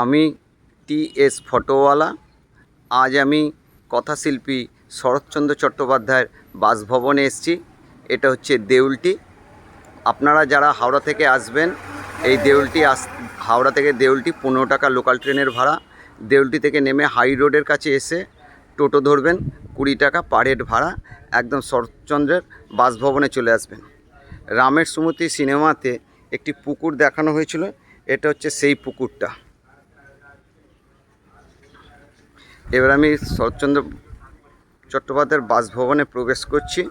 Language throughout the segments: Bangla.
আমি টি এস ফটোওয়ালা। আজ আমি কথাশিল্পী শরৎচন্দ্র চট্টোপাধ্যায়ের বাসভবনে এসেছি। এটা হচ্ছে দেউলটি। আপনারা যারা হাওড়া থেকে আসবেন, এই দেউলটি আস, হাওড়া থেকে দেউলটি পনেরো টাকা লোকাল ট্রেনের ভাড়া। দেউলটি থেকে নেমে হাই রোডের কাছে এসে টোটো ধরবেন, কুড়ি টাকা পার হেড ভাড়া। একদম শরৎচন্দ্রের বাসভবনে চলে আসবেন। রামের সুমতি সিনেমাতে একটি পুকুর দেখানো হয়েছিল। এটা হচ্ছে সেই পুকুরটা। এবার আমি শরৎচন্দ্র চট্টোপাধ্যায়ের বাসভবনে প্রবেশ করছি।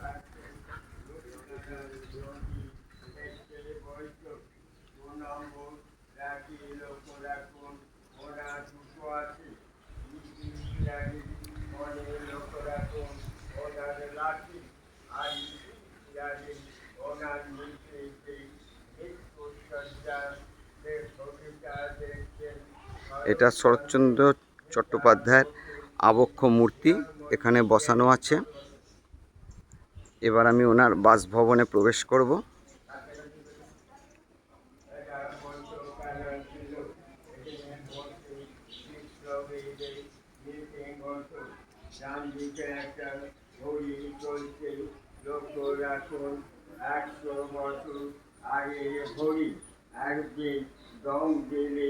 এটা শরৎচন্দ্র চট্টোপাধ্যায়ের আবক্ষ মূর্তি এখানে বসানো আছে। এবার আমি ওনার বাসভবনে প্রবেশ করব। আগে একদিন দম দিলে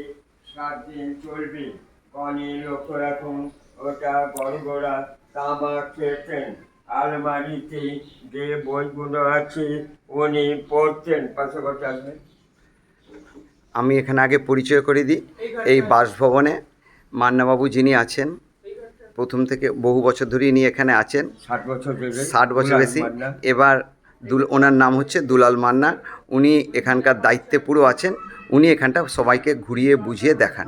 সাত দিন চলবে। কনে লক্ষ্য রাখুন। ওটা বড় গোড়া তামা খেতেন আলমারিতে যে বইগুলো আছে উনি পড়তেন। পাশাপাশি আসবেন আমি এখানে আগে পরিচয় করে দিই। এই বাসভবনে মান্নাবাবু যিনি আছেন প্রথম থেকে বহু বছর ধরেই ইনি এখানে আছেন। ষাট বছর ষাট বছর বেশি। এবার দুল ওনার নাম হচ্ছে দুলাল মান্না। উনি এখানকার দায়িত্বে পুরো আছেন। উনি এখানটা সবাইকে ঘুরিয়ে বুঝিয়ে দেখান।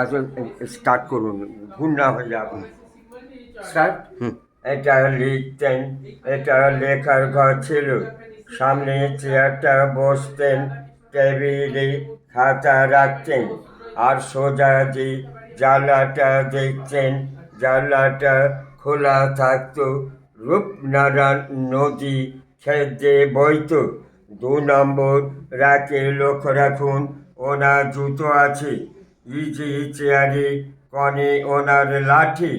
আসুন স্টার্ট করুন ভুল না হয়ে যাবে স্টার্ট। এটা লিখতেন এটা লেখার ঘর ছিল। সামনে চেয়ারটা বসতেন টেবিলে খাতা রাখতেন আর সোজা যে জানলাটা দেখছেন জানলাটা খোলা থাকতো। রূপনারায়ণ নদী খেতে বইতো দু নম্বর রাতে লক্ষ্য রাখুন ওনার জুতো আছে। ইজি চেয়ারে কনে ওনার লাঠি,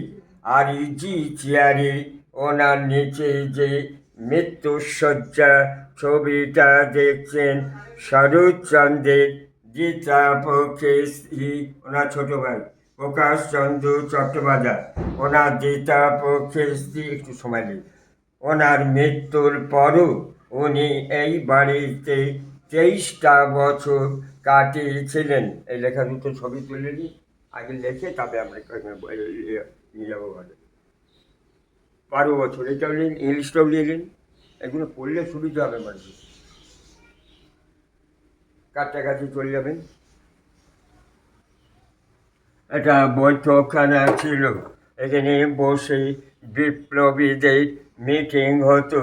আর ইজি চেয়ারে ওনার নিচে যে মৃত্যুসজ্জা ছবিটা দেখছেন, শরৎচন্দ্রের গীতা স্ত্রী ওনার ছোট ভাই প্রকাশ চন্দ্র চট্টোপাধ্যায়, ওনার গীতা স্ত্রী একটু সময় নেই ওনার মৃত্যুর পরও উনি এই বাড়িতে তেইশটা বছর কাটিয়েছিলেন। এই লেখা দুটো ছবি তুলে নিই। আগে লেখে তবে আমরা নিয়ে যাব ঘরে। বারো বছর এটাও নিন ইংলিশটাও নিয়ে নিন এগুলো পড়লে সুবিধা হবে মানুষ কাছাকাছি চলে যাবেন। একটা বৈঠকখানা ছিল। এখানে বসে বিপ্লবীদের মিটিং হতো।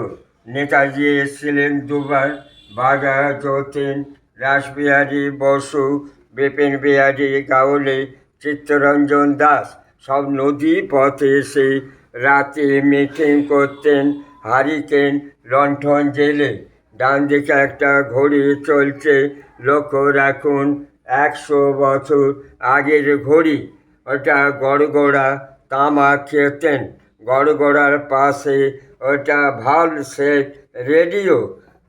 নেতাজি এসেছিলেন দুবার। বাঘা যতীন, রাসবিহারী, বসু, বিপিন বিহারী গাওলে চিত্তরঞ্জন দাস, সব নদী পথে এসে রাতে মিটিং করতেন হারিকেন, লণ্ঠন জেলে। ডান দিকে একটা ঘড়ি চলছে, লক্ষ্য রাখুন, একশো বছর আগের ঘড়ি। ওটা গড়গড়া তামা খেতেন। গড়গড়ার পাশে ওটা ভালো সেট রেডিও।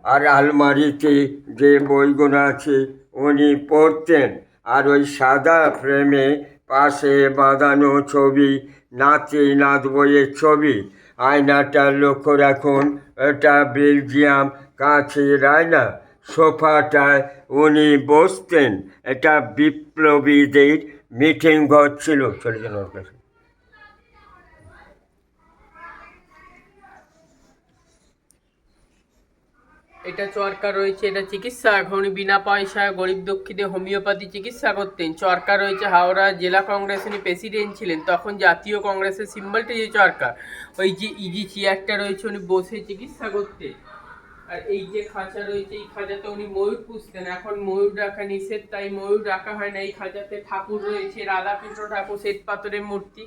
আর আলমারিতে যে বইগুলো আছে উনি পড়তেন। আর ওই সাদা ফ্রেমে পাশে বাঁধানো ছবি, নাতি নাত বইয়ের ছবি। আয়নাটা লক্ষ্য রাখুন, এটা বেলজিয়াম কাছের আয়না সোফাটায় উনি বসতেন। এটা বিপ্লবীদের মিটিং ঘর ছিল। চলে যান এটা চরকা রয়েছে, এটা চিকিৎসা। এখন বিনা পয়সায় গরিব দুঃখীদের হোমিওপ্যাথি চিকিৎসা করতেন। চরকা রয়েছে, হাওড়া জেলা কংগ্রেস উনি প্রেসিডেন্ট ছিলেন। তখন জাতীয় কংগ্রেসের সিম্বলটা যে চরকা, ওই যে ইজি চেয়ারটা রয়েছে, উনি বসে চিকিৎসা করতেন। আর এই যে খাঁচা রয়েছে, এই খাঁচাতে উনি ময়ূর পুষতেন। এখন ময়ূর রাখা নিষেধ, তাই ময়ূর রাখা হয় না। এই খাঁচাতে ঠাকুর রয়েছে, রাধাকৃষ্ণ ঠাকুর শ্বেত পাথরের মূর্তি।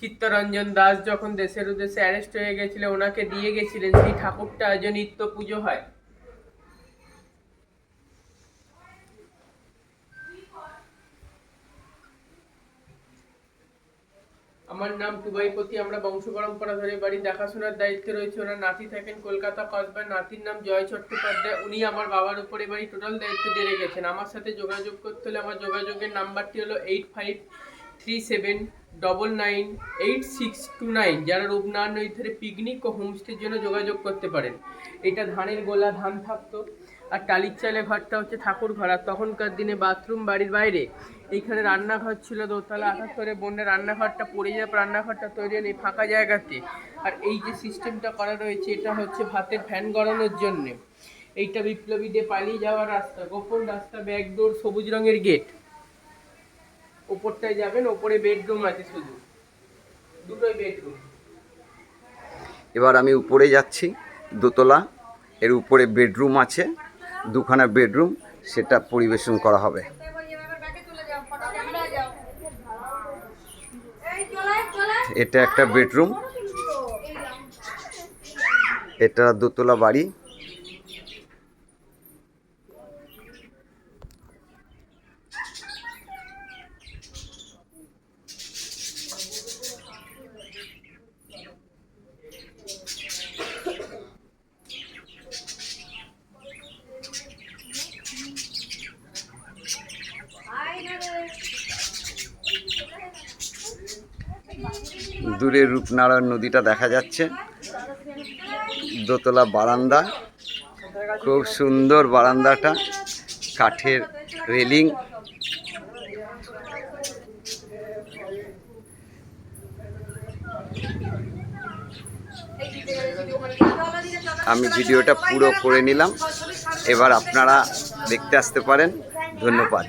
চিত্তরঞ্জন দাস যখন দেশের উদ্দেশ্যে অ্যারেস্ট হয়ে গেছিলেন, ওনাকে দিয়ে গেছিলেন। সেই ঠাকুরটা আজও নিত্য পুজো হয়। আমার নাম টুবাইপতি আমরা বংশ পরম্পরা ধরে বাড়ি। দেখাশোনার দায়িত্বে রয়েছে ওনার নাতি থাকেন কলকাতা কসবার নাতির নাম জয় চট্টোপাধ্যায়। উনি আমার বাবার উপরে বাড়ি টোটাল দায়িত্ব দিয়ে গেছেন আমার সাথে যোগাযোগ করতে হলে আমার যোগাযোগের নাম্বারটি হলো eight five three seven double nine eight six two nine, যারা রূপনারায়ণ নদীর পিকনিক ও হোমস্টের জন্য যোগাযোগ করতে পারেন। এটা ধানের গোলা, ধান থাকতো। আর টালির চালে ঘরটা হচ্ছে ঠাকুর ঘর। আর তখনকার দিনে বাথরুম বাড়ির বাইরে, এইখানে রান্নাঘর ছিল দোতলা আঘাত করে বন্যে রান্নাঘরটা পড়ে পর রান্নাঘরটা তৈরি হয়নি ফাঁকা জায়গাতে। আর এই যে সিস্টেমটা করা রয়েছে, এটা হচ্ছে ভাতের ফ্যান গড়ানোর জন্যে। এইটা বিপ্লবী দিয়ে পালিয়ে যাওয়ার রাস্তা, গোপন রাস্তা ব্যাকডোর সবুজ রঙের গেট ওপরটায় যাবেন, ওপরে বেডরুম আছে শুধু। দুটোই বেডরুম এবার আমি উপরে যাচ্ছি, দোতলা, এর উপরে বেডরুম আছে। দুখানা বেডরুম সেটা পরিবেশন করা হবে। এটা একটা বেডরুম। এটা দোতলা বাড়ি। দূরে রূপনারায়ণ নদীটা দেখা যাচ্ছে। দোতলা বারান্দা। খুব সুন্দর বারান্দাটা। কাঠের রেলিং। আমি ভিডিওটা পুরো করে নিলাম। এবার আপনারা দেখতে আসতে পারেন। ধন্যবাদ।